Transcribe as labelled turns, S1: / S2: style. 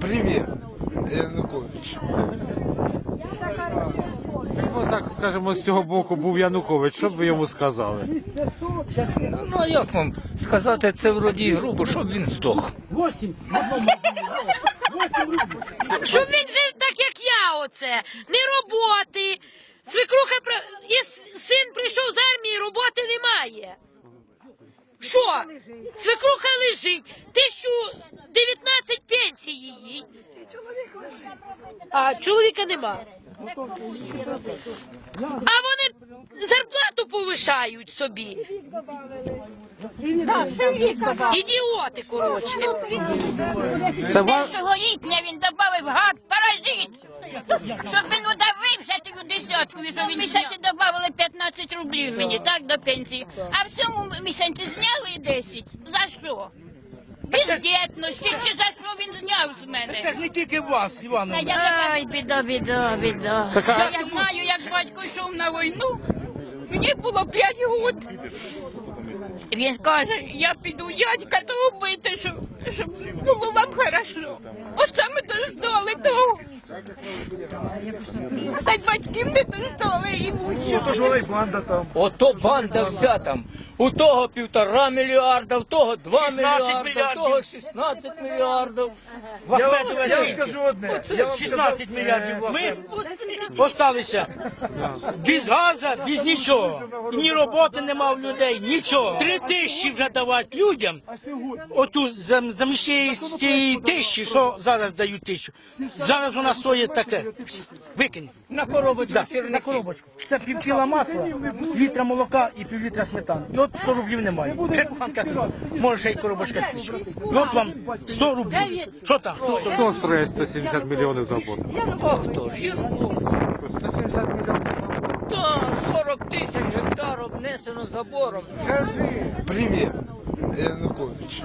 S1: Привет, Янукович.
S2: Ну так скажемо, з цього боку був Янукович, що б ви йому сказали?
S3: Ну, ну а як вам сказати, це вроді грубо, щоб він здох.
S4: Щоб він жив так, як я, оце. Не роботи. Свекруха і син прийшов з армії, роботи немає. Що? Свекруха лежить, тисячу 19 пенсій її. А чоловіка нема. А вони зарплату повишають собі. Ідіоти, коротше.
S2: Це ва...
S5: Першого ліпня він додав гад паразит. Щоб він удавився ту десятку, і що він місяці додали 15 рублів мені, так, до пенсії. А в цьому місяці зняли 10. За що? Бездєтності, чи за що він зняв з мене?
S3: Це ж не тільки вас, Івановна.
S5: Ай, біда, біда, біда.
S2: Так,
S5: Я знаю, як батько йшов на війну. Мені було 5 років. Він каже, я піду дядька того бити, щоб, щоб було вам хорошо. Ось саме дождали того. Та й батьків не дождали і вучу.
S3: Ото банда вся там. У того півтора мільярда, в того два мільярда, в того 16 мільярдів.
S6: Я вам, я вам скажу одне. Я вам
S3: 16 мільярдів.
S6: Ми осталися без газу, без нічого. І ні роботи нема в людей, нічого. Три тисячі вже давати людям. Оту зам- замість цієї- цієї тисячі, що зараз дають тисячу. Зараз вона стоїть таке. Викинь.
S3: На коробочку
S6: Да, на коробочку. Це пів кіла масла, літра молока і пів літра сметани. І от 100 рублів немає. Ще куханка, може ще й коробочка спічка. І от вам 100 рублів. Що там? Хто
S2: строїть 170 мільйонів заводу?
S3: А хто ж?
S2: 170 мільйонів заводу.
S3: Та 40 тисяч гектар обнесено забором.
S1: Скажи привет, Янукович.